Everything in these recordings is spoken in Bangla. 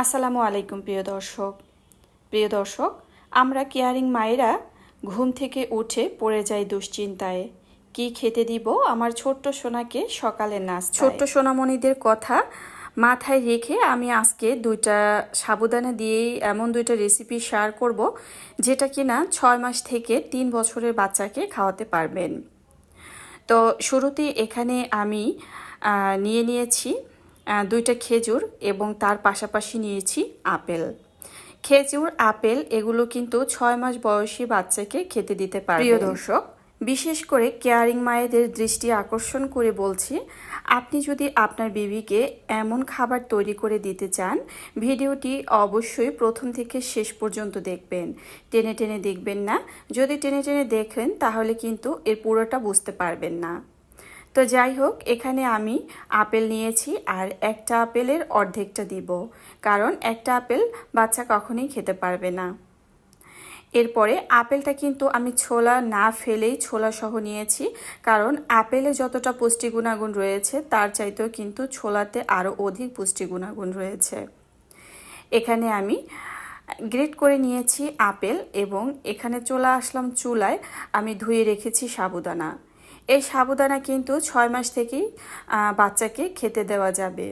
আসসালামু আলাইকুম, প্রিয় দর্শক। প্রিয় দর্শক, আমরা কেয়ারিং মায়েরা ঘুম থেকে উঠে পড়ে যাই দুশ্চিন্তায়। কি খেতে দিব? আমার ছোট্ট সোনাকে সকালে নাচ ছোট্ট সোনামণিদের কথা মাথায় রেখে আমি আজকে দুইটা সাবুদানা দিয়েই এমন দুইটা রেসিপি শেয়ার করব, যেটা কিনা ছয় মাস থেকে তিন বছরের বাচ্চাকে খাওয়াতে পারবেন। তো শুরুতেই এখানে আমি নিয়ে নিয়েছি দুইটা খেজুর এবং তার পাশাপাশি নিয়েছি আপেল। খেজুর, আপেল এগুলো কিন্তু ছয় মাস বয়সী বাচ্চাকে খেতে দিতে পারে প্রিয় দর্শক, বিশেষ করে কেয়ারিং মায়েদের দৃষ্টি আকর্ষণ করে বলছি, আপনি যদি আপনার বেবিকে এমন খাবার তৈরি করে দিতে চান, ভিডিওটি অবশ্যই প্রথম থেকে শেষ পর্যন্ত দেখবেন। টেনে টেনে দেখবেন না। যদি টেনে টেনে দেখেন, তাহলে কিন্তু এর পুরোটা বুঝতে পারবেন না। তো যাই হোক, এখানে আমি আপেল নিয়েছি আর একটা আপেলের অর্ধেকটা দিব, কারণ একটা আপেল বাচ্চা কখনোই খেতে পারবে না। এরপরে আপেলটা কিন্তু আমি ছোলা না ফেলেই ছোলা সহ নিয়েছি, কারণ আপেলে যতটা পুষ্টি গুণাগুণ রয়েছে, তার চাইতেও কিন্তু ছোলাতে আরও অধিক পুষ্টি গুণাগুণ রয়েছে। এখানে আমি গ্রেট করে নিয়েছি আপেল এবং এখানে চলে আসলাম চুলায়, আমি ধুয়ে রেখেছি সাবুদানা। এই সাবুদানা কিন্তু ছয় মাস থেকেই বাচ্চাকে খেতে দেওয়া যাবে।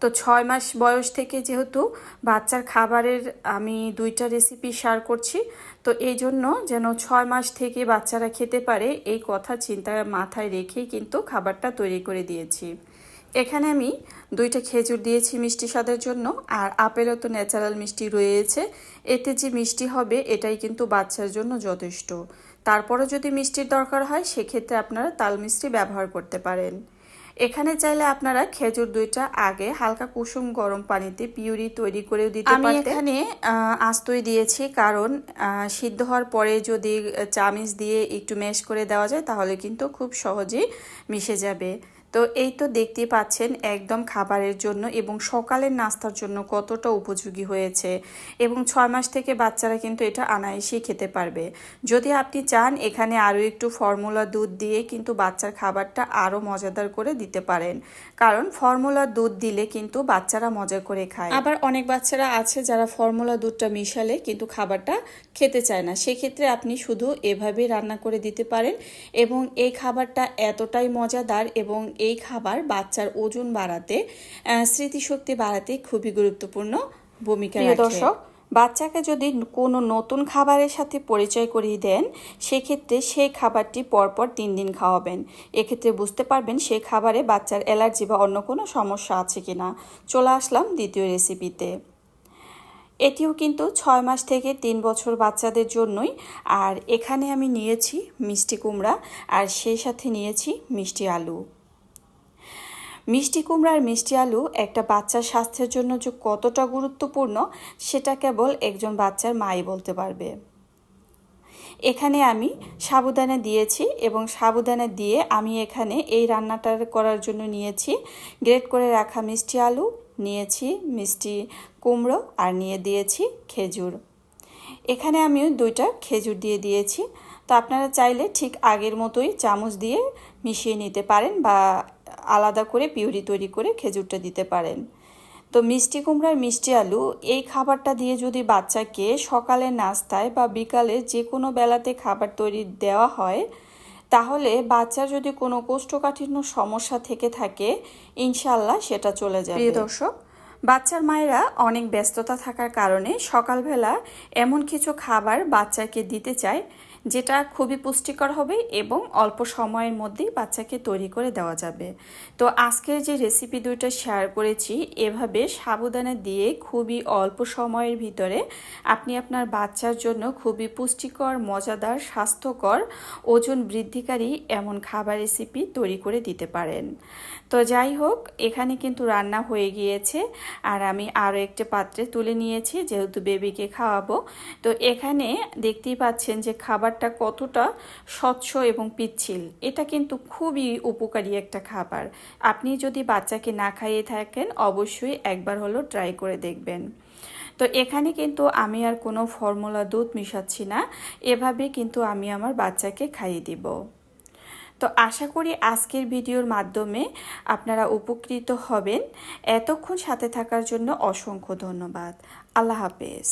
তো ছয় মাস বয়স থেকে যেহেতু বাচ্চার খাবারের আমি দুইটা রেসিপি শেয়ার করছি, তো এই জন্য যেন ছয় মাস থেকে বাচ্চারা খেতে পারে এই কথা চিন্তা মাথায় রেখেই কিন্তু খাবারটা তৈরি করে দিয়েছি। এখানে আমি দুইটা খেজুর দিয়েছি মিষ্টি স্বাদের জন্য, আর আপেলও তো ন্যাচারাল মিষ্টি রয়েছে। এতে যে মিষ্টি হবে, এটাই কিন্তু বাচ্চার জন্য যথেষ্ট। তারপরও যদি মিষ্টির দরকার হয় সেক্ষেত্রে আপনারা তাল মিষ্টি ব্যবহার করতে পারেন। এখানে চাইলে আপনারা খেজুর দুইটা আগে হালকা কুসুম গরম পানিতে পিউরি তৈরি করেও দিতে পারেন আমি এখানে আস্তই দিয়েছি কারণ সিদ্ধ হওয়ার পরে যদি চামিচ দিয়ে একটু মেশ করে দেওয়া যায় তাহলে কিন্তু খুব সহজেই মিশে যাবে। তো এই তো দেখতেই পাচ্ছেন একদম খাবারের জন্য এবং সকালের নাস্তার জন্য কতটা উপযোগী হয়েছে এবং ছয় মাস থেকে বাচ্চারা কিন্তু এটা অনায়াসেই খেতে পারবে। যদি আপনি চান এখানে আরও একটু ফর্মুলা দুধ দিয়ে কিন্তু বাচ্চার খাবারটা আরও মজাদার করে দিতে পারেন। কারণ ফর্মুলা দুধ দিলে কিন্তু বাচ্চারা মজা করে খায়। আবার অনেক বাচ্চারা আছে যারা ফর্মুলা দুধটা মিশালে কিন্তু খাবারটা খেতে চায় না। সেক্ষেত্রে আপনি শুধু এভাবে রান্না করে দিতে পারেন এবং এই খাবারটা এতটাই মজাদার এবং এই খাবার বাচ্চার ওজন বাড়াতে স্মৃতিশক্তি বাড়াতে খুবই গুরুত্বপূর্ণ ভূমিকা রাখে। দর্শক বাচ্চাকে যদি কোনো নতুন খাবারের সাথে পরিচয় করিয়ে দেন সেক্ষেত্রে সেই খাবারটি পরপর তিন দিন খাওয়াবেন। এক্ষেত্রে বুঝতে পারবেন সেই খাবারে বাচ্চার অ্যালার্জি বা অন্য কোনো সমস্যা আছে কি না চলে আসলাম দ্বিতীয় রেসিপিতে এটিও কিন্তু ছয় মাস থেকে তিন বছর বাচ্চাদের জন্যই। আর এখানে আমি নিয়েছি মিষ্টি কুমড়া আর সেই সাথে নিয়েছি মিষ্টি আলু। মিষ্টি কুমড়ার মিষ্টি আলু একটা বাচ্চার স্বাস্থ্যের জন্য যে কতটা গুরুত্বপূর্ণ, সেটা কেবল একজন বাচ্চার মাই বলতে পারবে। এখানে আমি সাবুদানা দিয়েছি এবং সাবুদানা দিয়ে আমি এখানে এই রান্নাটা করার জন্য নিয়েছি। গ্রেট করে রাখা মিষ্টি আলু, নিয়েছি মিষ্টি কুমড়ো আর নিয়ে দিয়েছি খেজুর। এখানে আমি দুইটা খেজুর দিয়ে দিয়েছি। তো আপনারা চাইলে ঠিক আগের মতোই চামচ দিয়ে মিশিয়ে নিতে পারেন বা আলাদা করে পিউরি তৈরি করে খেজুরটা দিতে পারেন। তো মিষ্টি কুমড়ার মিষ্টি আলু, এই খাবারটা দিয়ে যদি বাচ্চাকে সকালের নাস্তায় বা বিকালে যে কোনো বেলাতে খাবার তৈরি দেওয়া হয়, তাহলে বাচ্চার যদি কোনো কোষ্ঠকাঠিন্য সমস্যা থেকে থাকে ইনশাল্লাহ সেটা চলে যাবে। প্রিয় দর্শক, বাচ্চার মায়েরা অনেক ব্যস্ততা থাকার কারণে সকালবেলা এমন কিছু খাবার বাচ্চাকে দিতে চায় যেটা খুবই পুষ্টিকর হবে এবং অল্প সময়ের মধ্যেই বাচ্চাকে তৈরি করে দেওয়া যাবে। তো আজকের যে রেসিপি দুইটা শেয়ার করেছি, এভাবে সাবুদানা দিয়ে খুবই অল্প সময়ের ভিতরে আপনি আপনার বাচ্চার জন্য খুবই পুষ্টিকর, মজাদার, স্বাস্থ্যকর, ওজন বৃদ্ধিকারী এমন খাবার রেসিপি তৈরি করে দিতে পারেন। তো যাই হোক, এখানে কিন্তু রান্না হয়ে গিয়েছে আর আমি আরও একটি পাত্রে তুলে নিয়েছি, যেহেতু বেবিকে খাওয়াবো। তো এখানে দেখতেই পাচ্ছেন যে খাবারটা কতটা স্বচ্ছ এবং পিচ্ছিল, এটা কিন্তু খুবই উপকারী একটা খাবার। আপনি যদি বাচ্চাকে না খাইয়ে থাকেন, অবশ্যই একবার হলো ট্রাই করে দেখবেন। তো এখানে কিন্তু আমি আর কোনো ফর্মুলা দুধ মিশাচ্ছি না, এভাবে কিন্তু আমি আমার বাচ্চাকে খাইয়ে দিব। তো আশা করি আজকের ভিডিওর মাধ্যমে আপনারা উপকৃত হবেন। এতক্ষণ সাথে থাকার জন্য অসংখ্য ধন্যবাদ। আল্লাহ হাফেজ।